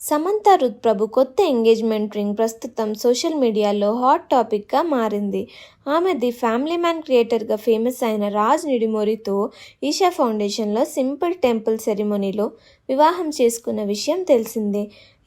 సమంత రుత్ప్రభు కొత్త engagement ring ప్రస్తుతం social మీడియాలో హాట్ టాపిక్గా మారింది. ఆమె ది ఫ్యామిలీ మ్యాన్ క్రియేటర్గా ఫేమస్ అయిన రాజ్ నిడిమోరితో ఈషా ఫౌండేషన్లో సింపుల్ టెంపుల్ సెరిమొనీలో వివాహం చేసుకున్న విషయం తెలిసిందే.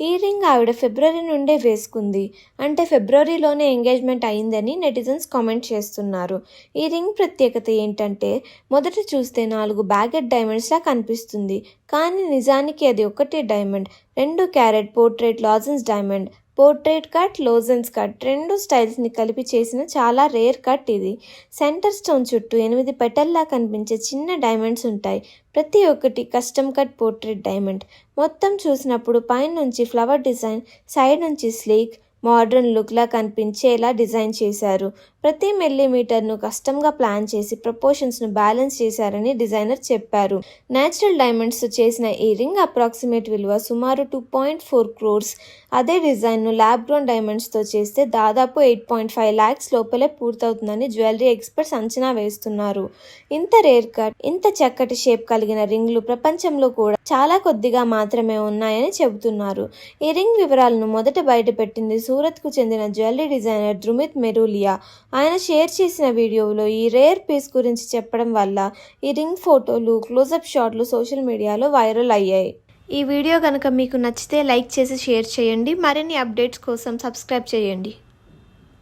ఈ రింగ్ ఆవిడ ఫిబ్రవరి నుండే వేసుకుంది. అంటే ఫిబ్రవరిలోనే ఎంగేజ్మెంట్ అయిందని నెటిజన్స్ కామెంట్ చేస్తున్నారు. ఈ రింగ్ ప్రత్యేకత ఏంటంటే మొదట చూస్తే నాలుగు బ్యాగెట్ డైమండ్స్లా కనిపిస్తుంది. కానీ నిజానికి అది ఒకటే డైమండ్. రెండు carat portrait lozenge diamond. Portrait cut lozenge cut రెండు స్టైల్స్ని కలిపి చేసిన చాలా రేర్ కట్ ఇది. సెంటర్ స్టోన్ చుట్టూ ఎనిమిది పెటల్లా కనిపించే చిన్న డైమండ్స్ ఉంటాయి. ప్రతి ఒక్కటి కస్టమ్ కట్ పోర్ట్రేట్ డైమండ్. మొత్తం చూసినప్పుడు పైనుంచి ఫ్లవర్ డిజైన్ సైడ్ నుంచి స్లీక్ మోడర్న్ లుక్లా కనిపించేలా డిజైన్ చేశారు. ప్రతి మిల్లీమీటర్ను కష్టంగా ప్లాన్ చేసి ప్రపోర్షన్స్ను బ్యాలెన్స్ చేశారని డిజైనర్ చెప్పారు. నేచురల్ డైమండ్స్ చేసిన ఈ రింగ్ అప్రాక్సిమేట్ విలువ సుమారు టూ పాయింట్ ఫోర్ క్రోర్స్. అదే డిజైన్ను ల్యాబ్ గ్రోన్ డైమండ్స్తో చేస్తే దాదాపు ఎయిట్ పాయింట్ ఫైవ్ ల్యాక్స్ లోపలే పూర్తవుతుందని జ్యువెలరీ ఎక్స్పర్ట్స్ అంచనా వేస్తున్నారు. ఇంత రేర్ కట్ ఇంత చక్కటి షేప్ కలిగిన రింగ్లు ప్రపంచంలో కూడా చాలా కొద్దిగా మాత్రమే ఉన్నాయని చెబుతున్నారు. ఈ రింగ్ వివరాలను మొదట బయటపెట్టింది సూరత్కు చెందిన జ్యువెలరీ డిజైనర్ ద్రుమిత్ మెరూలియా. ఆయన షేర్ చేసిన వీడియోలో ఈ రేర్ పీస్ గురించి చెప్పడం వల్ల ఈ రింగ్ ఫోటోలు క్లోజప్ షాట్లు సోషల్ మీడియాలో వైరల్ అయ్యాయి. ఈ వీడియో కనుక మీకు నచ్చితే లైక్ చేసి షేర్ చేయండి. మరిన్ని అప్డేట్స్ కోసం సబ్స్క్రైబ్ చేయండి.